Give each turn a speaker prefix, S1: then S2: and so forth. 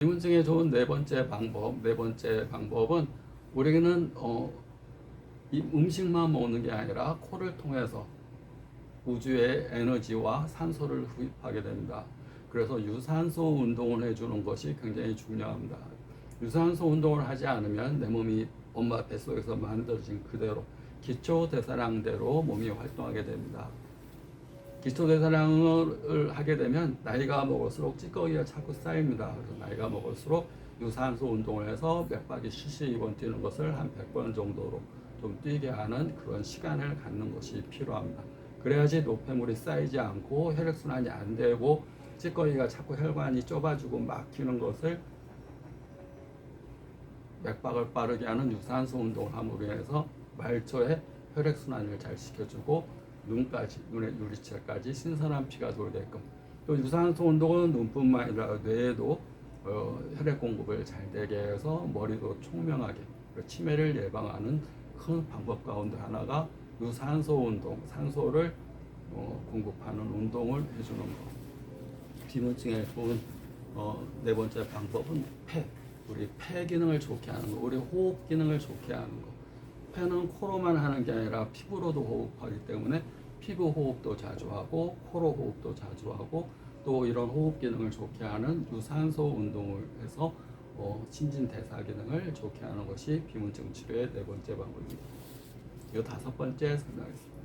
S1: 비문증에 좋은 네 번째 방법, 네 번째 방법은 우리는 어, 이 음식만 먹는 게 아니라 코를 통해서 우주의 에너지와 산소를 흡입하게 됩니다. 그래서 유산소 운동을 해주는 것이 굉장히 중요합니다. 유산소 운동을 하지 않으면 내 몸이 엄마 뱃속에서 만들어진 그대로 기초 대사량대로 몸이 활동하게 됩니다. 기초 대사량을 하게 되면 나이가 먹을수록 찌꺼기가 자꾸 쌓입니다. 그래서 나이가 먹을수록 유산소 운동을 해서 맥박이 72번 뛰는 것을 한 100번 정도로 좀 뛰게 하는 그런 시간을 갖는 것이 필요합니다. 그래야지 노폐물이 쌓이지 않고 혈액순환이 안 되고 찌꺼기가 자꾸 혈관이 좁아지고 막히는 것을 맥박을 빠르게 하는 유산소 운동을 함으로 인해서 말초에 혈액순환을 잘 시켜주고 눈까지 눈의 유리체까지 신선한 피가 돌게끔 또 유산소 운동은 눈뿐만 아니라 뇌에도 어, 혈액 공급을 잘 되게 해서 머리도 총명하게 치매를 예방하는 큰 방법 가운데 하나가 유산소 운동, 산소를 어, 공급하는 운동을 해주는 것. 비문증에 좋은 어, 네 번째 방법은 폐. 우리 폐 기능을 좋게 하는 거, 우리 호흡 기능을 좋게 하는 거. 폐는 코로만 하는 게 아니라 피부로도 호흡하기 때문에 피부 호흡도 자주 하고 코로 호흡도 자주 하고 또 이런 호흡 기능을 좋게 하는 유산소 운동을 해서 어, 신진 대사 기능을 좋게 하는 것이 비문증 치료의 네 번째 방법입니다. 이 다섯 번째 설명하겠습니다.